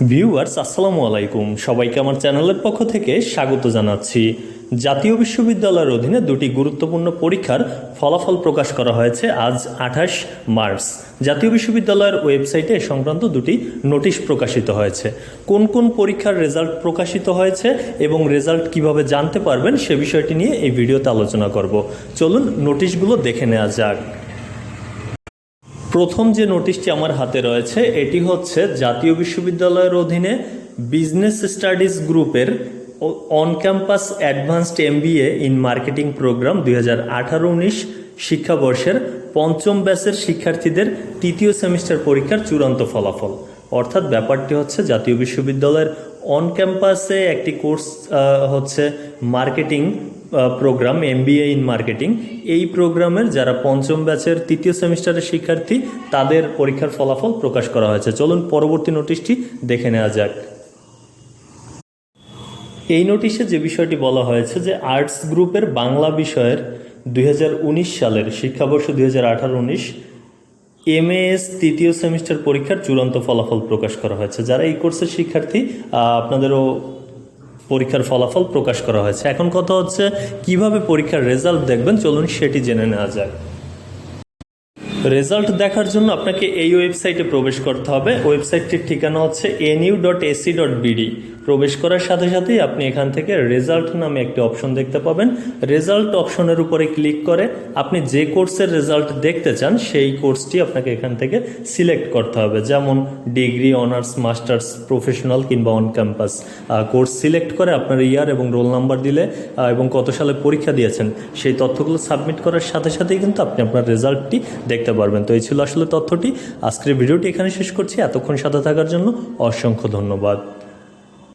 Viewers, আসসালামু আলাইকুম। সবাইকে আমার চ্যানেলের পক্ষ থেকে স্বাগত জানাচ্ছি। জাতীয় বিশ্ববিদ্যালয়ের অধীনে দুটি গুরুত্বপূর্ণ পরীক্ষার ফলাফল প্রকাশ করা হয়েছে আজ আঠাশ মার্চ। জাতীয় বিশ্ববিদ্যালয়ের ওয়েবসাইটে এ সংক্রান্ত দুটি নোটিশ প্রকাশিত হয়েছে। কোন কোন পরীক্ষার রেজাল্ট প্রকাশিত হয়েছে এবং রেজাল্ট কীভাবে জানতে পারবেন সে বিষয়টি নিয়ে এই ভিডিওতে আলোচনা করব। চলুন নোটিশগুলো দেখে নেওয়া যাক। প্রথম যে নোটিশটি আমার হাতে রয়েছে, এটি হচ্ছে জাতীয় বিশ্ববিদ্যালয়ের অধীনে বিজনেস স্টাডিজ গ্রুপের on campus advanced MBA in marketing program দুই হাজার আঠারো উনিশ শিক্ষাবর্ষের পঞ্চম ব্যাচের শিক্ষার্থীদের তৃতীয় সেমিস্টার পরীক্ষার চূড়ান্ত ফলাফল। অর্থাৎ ব্যাপারটি হচ্ছে জাতীয় বিশ্ববিদ্যালয়ের অন ক্যাম্পাসে একটি কোর্স হচ্ছে marketing program MBA in marketing এই প্রোগ্রামের যারা পঞ্চম ব্যাচের তৃতীয় সেমিস্টারের শিক্ষার্থী, তাদের পরীক্ষার ফলাফল প্রকাশ করা হয়েছে। চলুন পরবর্তী নোটিশটি দেখে নেওয়া যাক। এই নোটিশে যে বিষয়টি বলা হয়েছে যে আর্টস গ্রুপের বাংলা বিষয়ের দুই হাজার উনিশ সালের শিক্ষাবর্ষ দুই হাজার আঠারো উনিশ এমএএস তৃতীয় সেমিস্টার পরীক্ষার চূড়ান্ত ফলাফল প্রকাশ করা হয়েছে। যারা এই কোর্সের শিক্ষার্থী আপনাদেরও পরীক্ষার ফলাফল প্রকাশ করা হয়েছে। এখন কথা হচ্ছে, কীভাবে পরীক্ষার রেজাল্ট দেখবেন? চলুন সেটি জেনে নেওয়া যাক। রেজাল্ট দেখার জন্য আপনাকে এই ওয়েবসাইটে প্রবেশ করতে হবে। ওয়েবসাইটটির ঠিকানা হচ্ছে NU dot AC dot BD প্রবেশ করার সাথে সাথেই আপনি এখান থেকে রেজাল্ট নামে একটি অপশন দেখতে পাবেন। রেজাল্ট অপশনের উপরে ক্লিক করে আপনি যে কোর্সের রেজাল্ট দেখতে চান, সেই কোর্সটি আপনাকে এখান থেকে সিলেক্ট করতে হবে। যেমন ডিগ্রি অনার্স মাস্টার্স প্রফেশনাল কিংবা অন ক্যাম্পাস কোর্স সিলেক্ট করে আপনার ইয়ার এবং রোল নাম্বার দিলে এবং কত সালে পরীক্ষা দিয়েছেন, সেই তথ্যগুলো সাবমিট করার সাথে সাথেই কিন্তু আপনি আপনার রেজাল্টটি দেখতে পারবেন। তো এই ছিল আসলে তথ্যটি। আজকের ভিডিওটি এখানে শেষ করছি। এতক্ষণ সাথে থাকার জন্য অসংখ্য ধন্যবাদ।